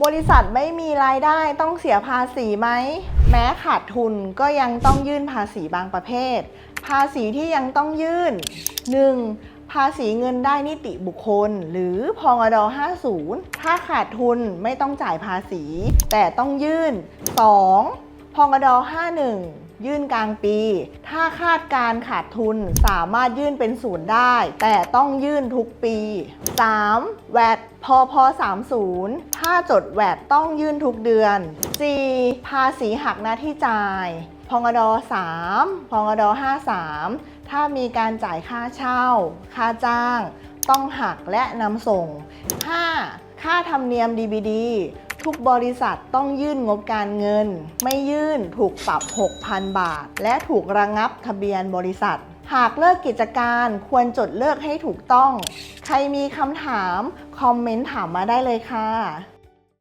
บริษัทไม่มีรายได้ต้องเสียภาษีไหม แม้ขาดทุนก็ยังต้องยื่นภาษีบางประเภท ภาษีที่ยังต้องยื่น 1. ภาษีเงินได้นิติบุคคล หรือพองด50 ถ้าขาดทุนไม่ต้องจ่ายภาษี แต่ต้องยื่น 2. พองด51 ยื่นกลางปี ถ้าคาดการขาดทุนสามารถยื่นเป็นศูนย์ได้ แต่ต้องยื่นทุกปี 3. แวดพพ30 ถ้าจดแวดต้องยื่นทุกเดือน 4. ภาษีหักหน้าที่จ่ายพองดอ3พองดอ53 ถ้ามีการจ่ายค่าเช่า ค่าจ้าง ต้องหักและนำส่ง 5. ค่าธรรมเนียม DBD ทุกบริษัทต้องยื่นงบการเงิน ไม่ยื่นถูกปรับ 6,000 บาท และถูกระงับทะเบียนบริษัท หากเลิกกิจการควรจดเลิกให้ถูกต้อง ใครมีคำถาม คอมเมนต์ถามมาได้เลยค่ะ